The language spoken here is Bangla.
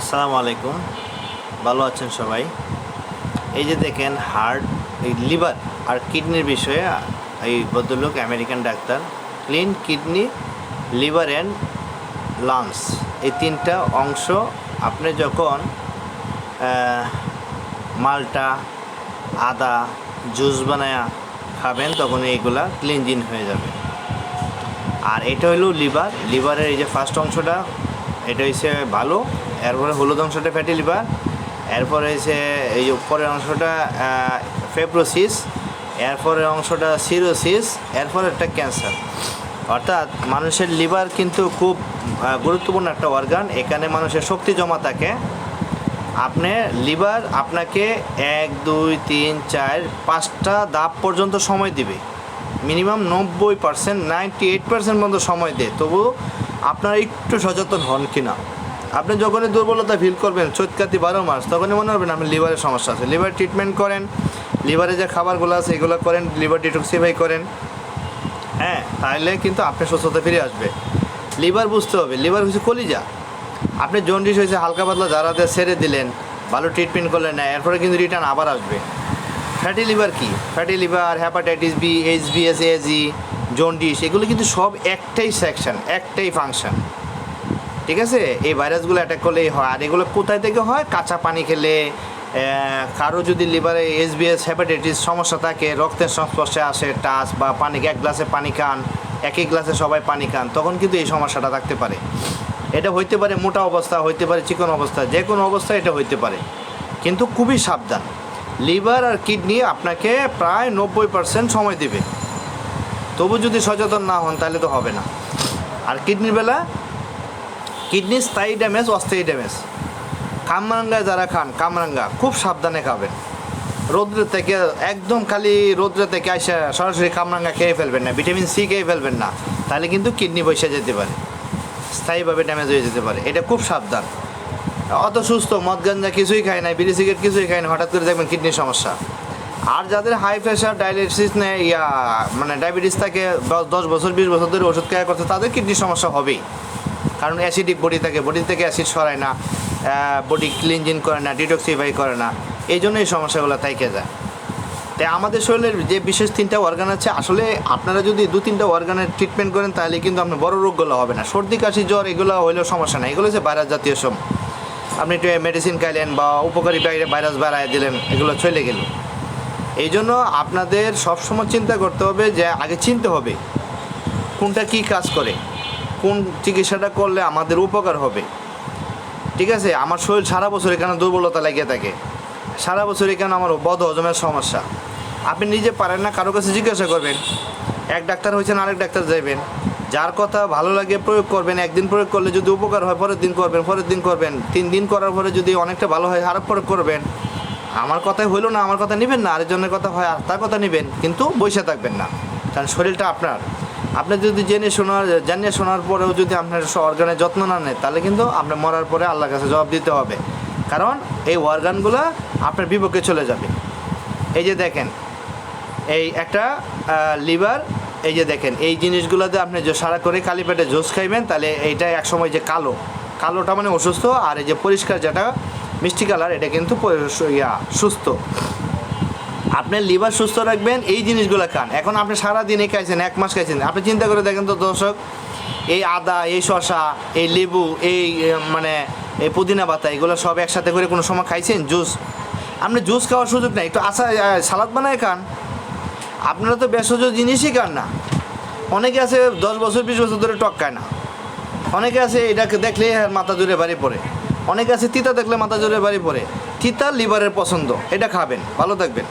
আসসালামু আলাইকুম। ভালো আছেন সবাই? এই যে দেখেন, হার্ট, এই লিভার আর কিডনির বিষয়ে এই ভদ্রলোক, American doctor, clean kidney, liver and lungs, এই তিনটা অংশ আপনি যখন মালটা, আদা, জুস বানায়া খাবেন, তখন এইগুলা ক্লিনজিন হয়ে যাবে। আর এটা হলো লিভার। লিভারের এই যে ফার্স্ট অংশটা, এটা হচ্ছে ভালো। এরপরে হলুদ অংশটা ফ্যাটি লিভার এরপরে হয়েছে এই উপরের অংশটা ফেব্রোসিস এরপরের অংশটা সিরোসিস, এরপরে একটা ক্যান্সার। অর্থাৎ মানুষের লিভার কিন্তু খুব গুরুত্বপূর্ণ একটা অর্গান এখানে মানুষের শক্তি জমা থাকে। আপনি লিভার আপনাকে এক, দুই, তিন, চার, পাঁচটা ধাপ পর্যন্ত সময় দিবে। মিনিমাম নব্বই পার্সেন্ট, নাইনটি এইট পার্সেন্ট পর্যন্ত সময় দেয়। তবু আপনারা একটু সচেতন হন কিনা? আপনি যখনই দুর্বলতা ফিল করবেন, চৈতকাতি বারো মাস, তখনই মনে হবেন আপনার লিভারের সমস্যা আছে। লিভার ট্রিটমেন্ট করেন লিভারে যে খাবারগুলো আছে, এগুলো করেন লিভার ডিটক্সিফাই করেন। হ্যাঁ তাহলে কিন্তু আপনার সুস্থতা ফিরে আসবে। লিভার বুঝতে হবে লিভার হচ্ছে কলিজা। আপনি জন্ডিস হয়েছে, হালকা পাতলা জারাতে সেরে দিলেন, ভালো ট্রিটমেন্ট করলেন না, এরপরে কিন্তু রিটার্ন আবার আসবে। ফ্যাটি লিভার কি? Fatty liver hepatitis B H B S AG jaundice এগুলো কিন্তু সব একটাই সেকশন একটাই ফাংশন ঠিক আছে? এই ভাইরাসগুলো অ্যাটাক করলেই হয়। আর এগুলো কোথায় থেকে হয়? কাঁচা পানি খেলে কারও যদি লিভারে এসবিএস হ্যাপাটাইটিস সমস্যা থাকে, রক্তের সংস্পর্শে আসে, টাচ বা পানি, এক গ্লাসে পানি খান একই গ্লাসে সবাই পানি খান, তখন কিন্তু এই সমস্যাটা থাকতে পারে। এটা হইতে পারে মোটা অবস্থা, হইতে পারে চিকন অবস্থা, যে কোনো অবস্থায় এটা হইতে পারে। কিন্তু খুবই সাবধান। লিভার আর কিডনি আপনাকে প্রায় নব্বই পার্সেন্ট সময় দেবে। তবু যদি সচেতন না হন, তাহলে তো হবে না। আর কিডনির বেলা কিডনি স্থায়ী ড্যামেজ অস্থায়ী ড্যামেজ কামরাঙ্গা যারা খান, কামরাঙ্গা খুব সাবধানে খাবেন। রৌদ্র থেকে একদম খালি রৌদ্র থেকে আসে সরাসরি কামরাঙ্গা খেয়ে ফেলবেন না, ভিটামিন সি খেয়ে ফেলবেন না, তাহলে কিন্তু কিডনি বসে যেতে পারে, স্থায়ীভাবে ড্যামেজ হয়ে যেতে পারে, এটা খুব সাবধান। অত সুস্থ, মদ গাঞ্জা কিছুই খায় না, বিড়ি সিগারেট কিছুই খায় না, হঠাৎ করে দেখবেন কিডনির সমস্যা। আর যাদের হাই প্রেশার ডায়ালিসিস নেয় ইয়া মানে ডায়াবেটিস থাকে, দশ বছর, বিশ বছর ধরে ওষুধ খাওয়া করছে, তাদের কিডনির সমস্যা হবেই। কারণ অ্যাসিডিক বডি থাকে, বডি থেকে অ্যাসিড সরায় না বডি ক্লিনজিন করে না ডিটক্সিফাই করে না, এই জন্য এই সমস্যাগুলো থেকে যায়। তাই আমাদের শরীরের যে বিশেষ তিনটা অর্গান আছে, আসলে আপনারা যদি দু তিনটা অর্গানের ট্রিটমেন্ট করেন, তাহলে কিন্তু আপনার বড় রোগগুলো হবে না। সর্দি, কাশি, জ্বর, এগুলো হইলেও সমস্যা নাই। এগুলো হচ্ছে ভাইরাস জাতীয় সম, আপনি একটু মেডিসিন খাইলেন বা উপকারী ভাইরাস বাড়ায় দিলেন, এগুলো চলে গেল। এই জন্য আপনাদের সবসময় চিন্তা করতে হবে যে আগে চিনতে হবে কোনটা কি কাজ করে। কোন চিকিৎসাটা করলে আমাদের উপকার হবে? ঠিক আছে? আমার শরীর সারা বছর এখানে দুর্বলতা লেগে থাকে। সারা বছর এখানে আমার বদ হজমের সমস্যা। আপনি নিজে পারেন না, কারও কাছে জিজ্ঞাসা করবেন। এক ডাক্তার হয়েছেন আরেক ডাক্তার যাইবেন। যার কথা ভালো লাগে প্রয়োগ করবেন, একদিন প্রয়োগ করলে যদি উপকার হয়, পরের দিন করবেন, পরের দিন করবেন। তিন দিন করার পরে যদি অনেকটা ভালো হয়, আরেক প্রয়োগ করবেন। আমার কথাই হইল না, আমার কথা নেবেন না, আরেকজনের কথা হয়, আর তার কথা নেবেন, কিন্তু বসে থাকবেন না। কারণ শরীরটা আপনার। আপনি যদি জেনে শোনার, জানিয়ে শোনার পরেও যদি আপনার অর্গানের যত্ন না নেয়, তাহলে কিন্তু আপনার মরার পরে আল্লাহর কাছে জবাব দিতে হবে। কারণ এই অর্গানগুলো আপনার বিপক্ষে চলে যাবে। এই যে দেখেন, এই একটা লিভার, এই যে দেখেন, এই জিনিসগুলোতে আপনি যে সারা করে কালি পেটে জুস খাইবেন, তাহলে এইটা একসময় যে কালো, কালোটা মানে অসুস্থ, আর এই যে পরিষ্কার যেটা মিষ্টি কালার, এটা কিন্তু ইয়া, সুস্থ। আপনার লিভার সুস্থ রাখবেন, এই জিনিসগুলো খান। এখন আপনি সারা দিনে খাইছেন, এক মাস খাইছেন, আপনি চিন্তা করে দেখেন তো দর্শক, এই আদা, এই শশা এই লেবু, এই মানে এই পুদিনা পাতা, এগুলো সব একসাথে করে কোনো সময় খাইছেন? জুস? আপনি জুস খাওয়ার সুযোগ নেই। একটু আসা সালাদ বানায় খান। আপনারা তো ভেষজ জিনিসই খান না। অনেকে আছে দশ বছর, বিশ বছর ধরে টক খায় না। অনেকে আছে এটাকে দেখলে মাথা জুড়ে বাড়ি পড়ে। অনেকে আছে তিতা দেখলে মাথা জুড়ে বাড়ি পড়ে। তিতা লিভারের পছন্দ, এটা খাবেন, ভালো থাকবেন।